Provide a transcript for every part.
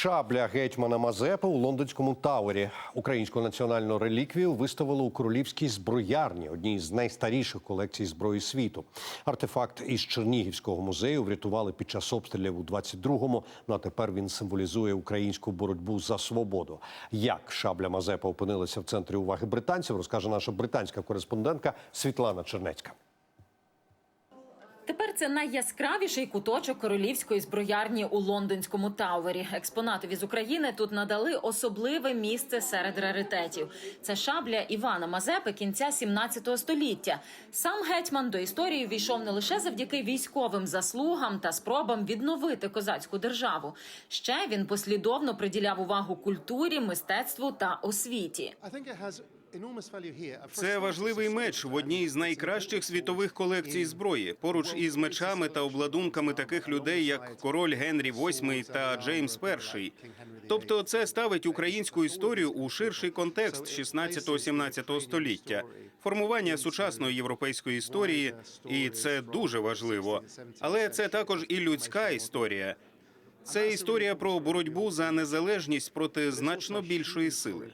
Шабля гетьмана Мазепи у лондонському Тауері. Українську національну реліквію виставили у королівській зброярні, одній з найстаріших колекцій зброї світу. Артефакт із Чернігівського музею врятували під час обстрілів у 22-му. Ну а тепер він символізує українську боротьбу за свободу. Як шабля Мазепи опинилася в центрі уваги британців, розкаже наша британська кореспондентка Світлана Чернецька. Тепер це найяскравіший куточок королівської зброярні у лондонському Тауері. Експонатові з України тут надали особливе місце серед раритетів. Це шабля Івана Мазепи кінця 17 століття. Сам гетьман до історії війшов не лише завдяки військовим заслугам та спробам відновити козацьку державу. Ще він послідовно приділяв увагу культурі, мистецтву та освіті. Це важливий меч в одній з найкращих світових колекцій зброї, поруч із мечами та обладунками таких людей, як король Генрі VIII та Джеймс І. Тобто, це ставить українську історію у ширший контекст 16-17 століття, формування сучасної європейської історії, і це дуже важливо. Але це також і людська історія. Це історія про боротьбу за незалежність проти значно більшої сили.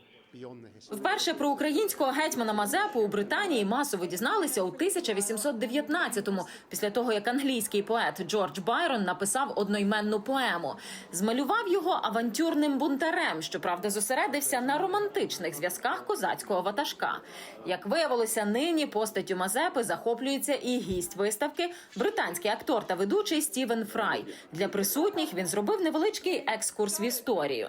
Вперше про українського гетьмана Мазепу у Британії масово дізналися у 1819-му, після того як англійський поет Джордж Байрон написав одноіменну поему. Змалював його авантюрним бунтарем, що правда зосередився на романтичних зв'язках козацького ватажка. Як виявилося, нині постаттю Мазепи захоплюється і гість виставки, британський актор та ведучий Стівен Фрай. Для присутніх він зробив невеличкий екскурс в історію.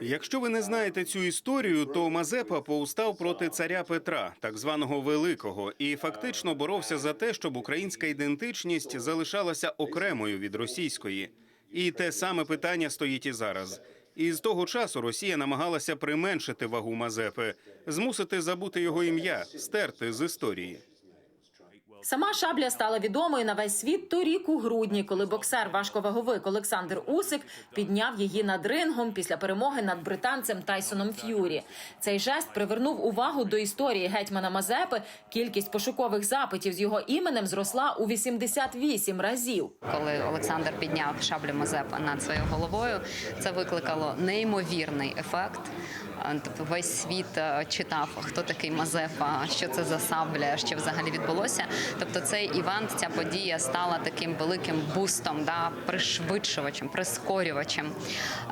Якщо ви не знаєте цю історію, то Мазепа повстав проти царя Петра, так званого Великого, і фактично боровся за те, щоб українська ідентичність залишалася окремою від російської. І те саме питання стоїть і зараз. І з того часу Росія намагалася применшити вагу Мазепи, змусити забути його ім'я, стерти з історії. Сама шабля стала відомою на весь світ торік у грудні, коли боксер важковаговик Олександр Усик підняв її над рингом після перемоги над британцем Тайсоном Ф'юрі. Цей жест привернув увагу до історії гетьмана Мазепи. Кількість пошукових запитів з його іменем зросла у 88 разів. Коли Олександр підняв шаблю Мазепа над своєю головою, це викликало неймовірний ефект. Е, Тобто весь світ е, читав, хто такий Мазепа, що це за сабля, що взагалі відбулося. Тобто, цей івент, ця подія стала таким великим бустом, да, пришвидшувачем, прискорювачем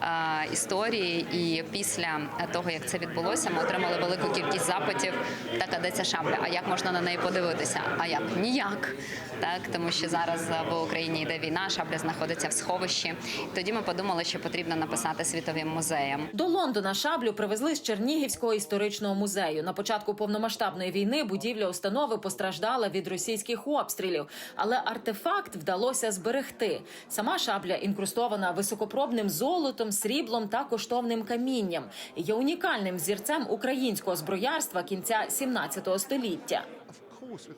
е, історії. І після того, як це відбулося, ми отримали велику кількість запитів. Так, а де ця шабля? А як можна на неї подивитися? А як ніяк, так тому що зараз в Україні йде війна, шабля знаходиться в сховищі. Тоді ми подумали, що потрібно написати світовим музеям. До Лондона шаблю привезли з Чернігівського історичного музею. На початку повномасштабної війни будівля установи постраждала від російських обстрілів, але артефакт вдалося зберегти. Сама шабля інкрустована високопробним золотом, сріблом та коштовним камінням. Є унікальним зірцем українського зброярства кінця 17 століття.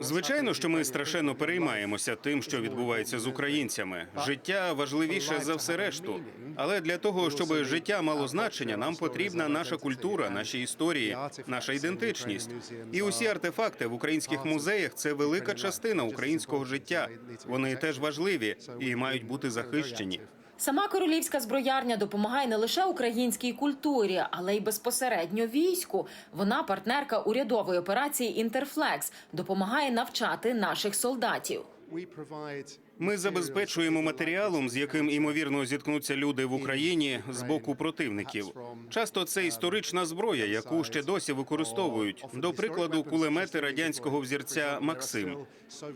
Звичайно, що ми страшенно переймаємося тим, що відбувається з українцями. Життя важливіше за все решту. Але для того, щоб життя мало значення, нам потрібна наша культура, наші історії, наша ідентичність. І усі артефакти в українських музеях це велика частина українського життя. Вони теж важливі і мають бути захищені. Сама королівська зброярня допомагає не лише українській культурі, але й безпосередньо війську. Вона партнерка урядової операції Інтерфлекс, допомагає навчати наших солдатів. Ми забезпечуємо матеріалом, з яким імовірно зіткнуться люди в Україні з боку противників. Часто це історична зброя, яку ще досі використовують. До прикладу, кулемети радянського взірця Максим.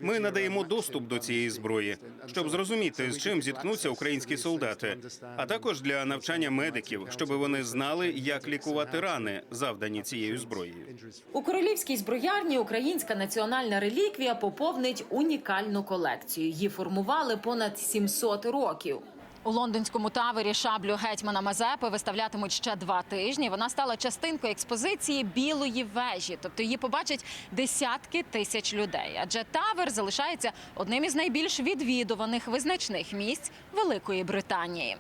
Ми надаємо доступ до цієї зброї, щоб зрозуміти, з чим зіткнуться українські солдати, а також для навчання медиків, щоб вони знали, як лікувати рани, завдані цією зброєю. У королівській зброярні українська національна реліквія поповнить унікальну колекцію. Її формували понад 700 років. У лондонському тавері шаблю гетьмана Мазепи виставлятимуть ще два тижні. Вона стала частинкою експозиції білої вежі, тобто її побачать десятки тисяч людей. Адже тавер залишається одним із найбільш відвідуваних визначних місць Великої Британії.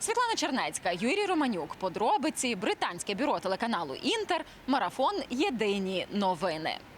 Світлана Чернецька, Юрій Романюк. Подробиці британське бюро телеканалу Інтер. Марафон. Єдині новини.